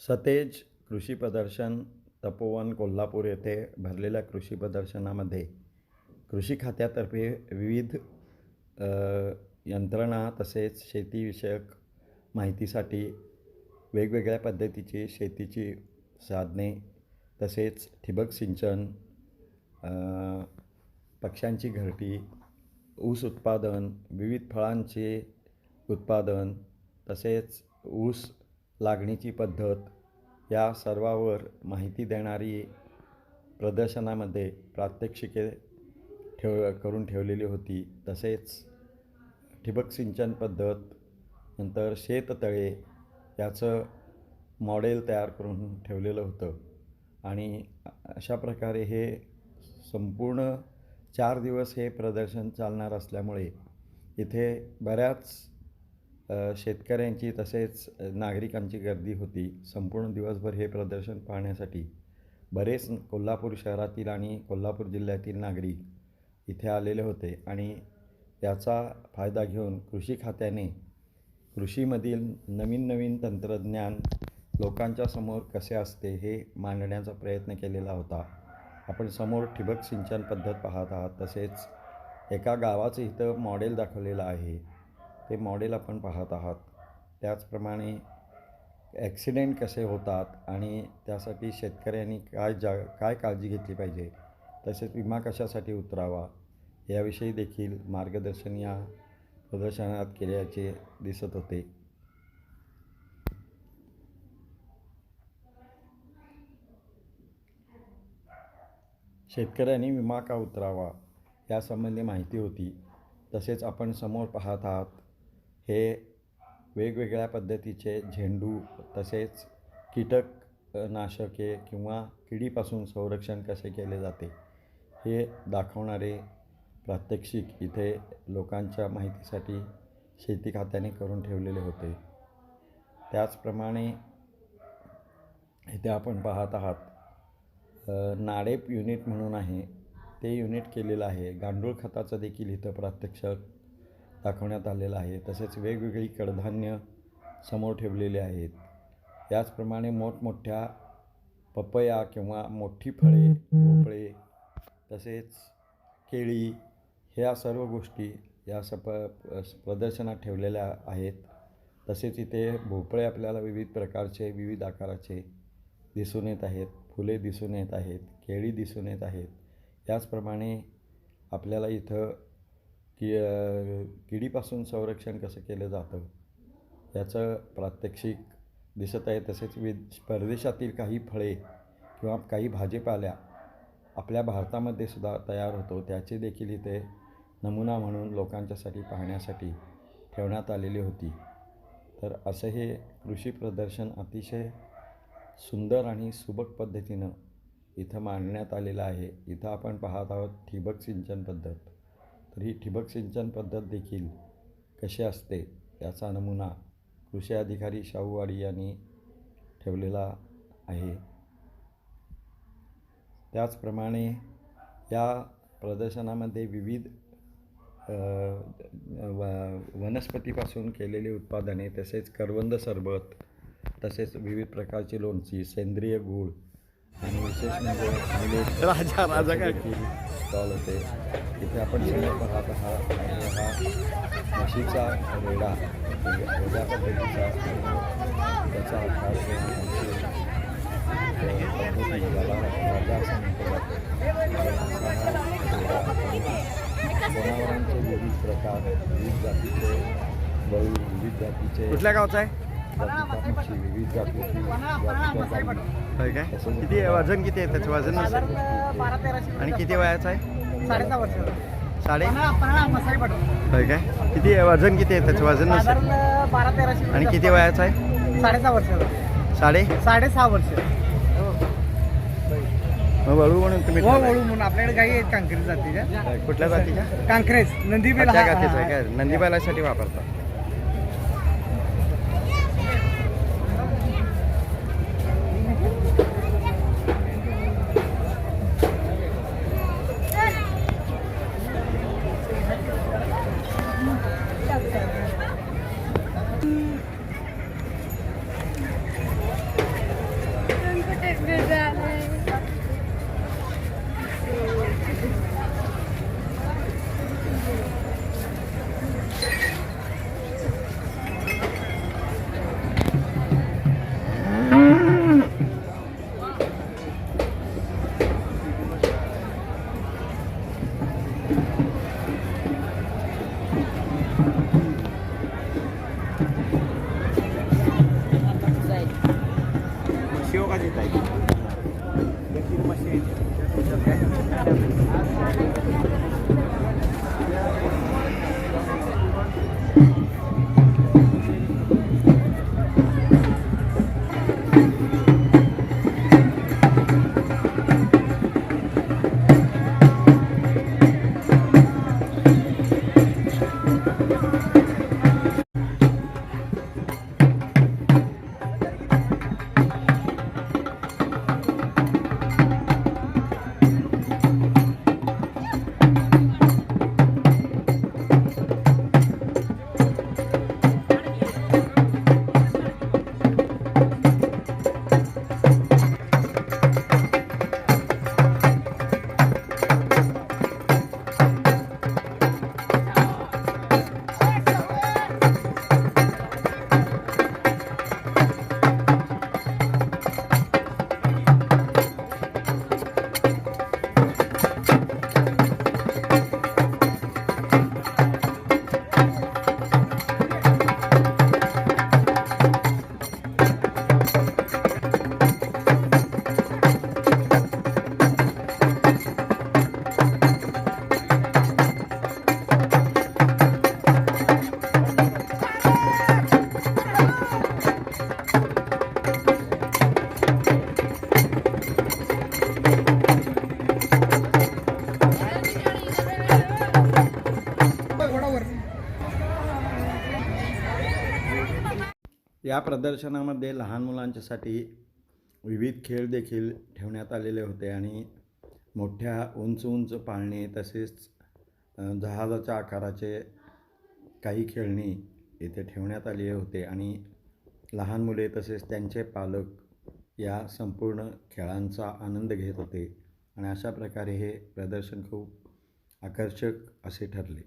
सतेज कृषी प्रदर्शन तपोवन कोल्हापूर येथे भरलेल्या कृषी प्रदर्शनामध्ये कृषी खात्यातर्फे विविध यंत्रणा तसेच शेतीविषयक माहितीसाठी वेगवेगळ्या पद्धतीची शेतीची साधने तसेच ठिबक सिंचन पक्ष्यांची घरटी ऊस उत्पादन विविध फळांचे उत्पादन तसेच ऊस लागणीची पद्धत या सर्वावर माहिती देणारी प्रदर्शनामध्ये प्रात्यक्षिके ठेव करून ठेवलेली होती. तसेच ठिबक सिंचन पद्धत नंतर शेततळे याचं मॉडेल तयार करून ठेवलेलं होतं. आणि अशा प्रकारे हे संपूर्ण चार दिवस हे प्रदर्शन चालणार असल्यामुळे इथे बऱ्याच शेतकऱ्यांची तसेच नागरिकांची गर्दी होती संपूर्ण दिवसभर हे प्रदर्शन पाहण्यासाठी. बरेच कोल्हापूर शहरातील आणि कोल्हापूर जिल्ह्यातील नागरिक इथे आलेले होते आणि याचा फायदा घेऊन कृषी खात्याने कृषीमधील नवीन नवीन तंत्रज्ञान लोकांच्या समोर कसे असते हे मांडण्याचा प्रयत्न केलेला होता. आपण समोर ठिबक सिंचन पद्धत पाहत आहात तसेच एका गावाचं इथं मॉडेल दाखवलेलं आहे. ते मॉडेल आपण पाहत आहात. त्याचप्रमाणे ॲक्सिडेंट कसे होतात आणि त्यासाठी शेतकऱ्यांनी काय जा काय काळजी घेतली पाहिजे तसेच विमा कशासाठी उतरावा याविषयी देखील मार्गदर्शन या प्रदर्शनात केल्याचे दिसत होते. शेतकऱ्यांनी विमा का उतरावा यासंबंधी माहिती होती. तसेच आपण समोर पाहत आहात हे वेगवेगळ्या पद्धतीचे झेंडू तसेच कीटक नाशके किंवा किडीपासून संरक्षण कसे केले जाते हे दाखवणारे प्रात्यक्षिक इथे लोकांच्या माहितीसाठी शेती खात्याने करून ठेवलेले होते. त्याचप्रमाणे इथे आपण पाहत आहात नाडेप युनिट म्हणून आहे. ते युनिट केलेलं आहे. गांडूळ खताचं देखील इथं प्रत्यक्ष दाखवण्यात आलेलं आहे. तसेच वेगवेगळी कडधान्य समोर ठेवलेली आहेत. याचप्रमाणे मोठमोठ्या पपया किंवा मोठी फळे भोपळे तसेच केळी ह्या सर्व गोष्टी या सप प्रदर्शनात ठेवलेल्या आहेत. तसेच इथे भोपळे आपल्याला विविध प्रकारचे विविध आकाराचे दिसून येत आहेत. फुले दिसून येत आहेत. केळी दिसून येत आहेत. त्याचप्रमाणे आपल्याला इथं की किडीपासून संरक्षण कसं केलं जातं याचं प्रात्यक्षिक दिसत आहे. तसेच वि परदेशातील काही फळे किंवा काही भाजीपाल्या आपल्या भारतामध्ये सुद्धा तयार होतो. त्याचे देखील इथे नमुना म्हणून लोकांच्यासाठी पाहण्यासाठी ठेवण्यात आलेली होती. तर असं हे कृषी प्रदर्शन अतिशय सुंदर आणि सुबक पद्धतीनं इथं मांडण्यात आलेलं आहे. इथं आपण पाहत आहोत ठिबक सिंचन पद्धत. तर ही ठिबक सिंचन पद्धत देखील कशी असते याचा नमुना कृषी अधिकारी शाहूवाडी यांनी ठेवलेला आहे. त्याचप्रमाणे या प्रदर्शनामध्ये विविध व वनस्पतीपासून केलेली उत्पादने तसेच करवंद सरबत तसेच विविध प्रकारची लोणची सेंद्रिय गूळ आणि विशेष म्हणजे निलेश राजा राजा काय? स्टॉल होते. इथे आपण समोर पाहत आहात. आणि हा म्हशीचा रेडा पद्धतीचा त्याचा राजा असं म्हटलं जातं जनावरांचे विविध प्रकार विविध जातीचे बळी विविध जातीचे कुठल्या गावचा आहे? विविध जातीची होय काय? किती? वजन किती आहे त्याचं? वजन आणि किती वयाचं आहे? साडेसहा वर्ष. साडे होय काय? किती? वजन किती आहे त्याचं? वजन बारा तेराशे आणि किती वयाचं आहे? साडेसहा वर्ष. साडे? साडेसहा वर्ष. वळू म्हणून तुम्ही हो. वळू म्हणून. आपल्याकडे गाई आहेत कांक्रेज जातीच्या. कुठल्या जातीच्या? कांक्रेज नंदीबेल त्या हा- जातीचं आहे हा- काय नंदी बैलासाठी वापरतात. या प्रदर्शनामध्ये लहान मुलांच्यासाठी विविध खेळ देखील ठेवण्यात आलेले होते आणि मोठ्या उंच उंच पाळणे तसेच जहाजाच्या आकाराचे काही खेळणी इथे ठेवण्यात आले होते आणि लहान मुले तसेच त्यांचे पालक या संपूर्ण खेळांचा आनंद घेत होते आणि अशा प्रकारे हे प्रदर्शन खूप आकर्षक असे ठरले.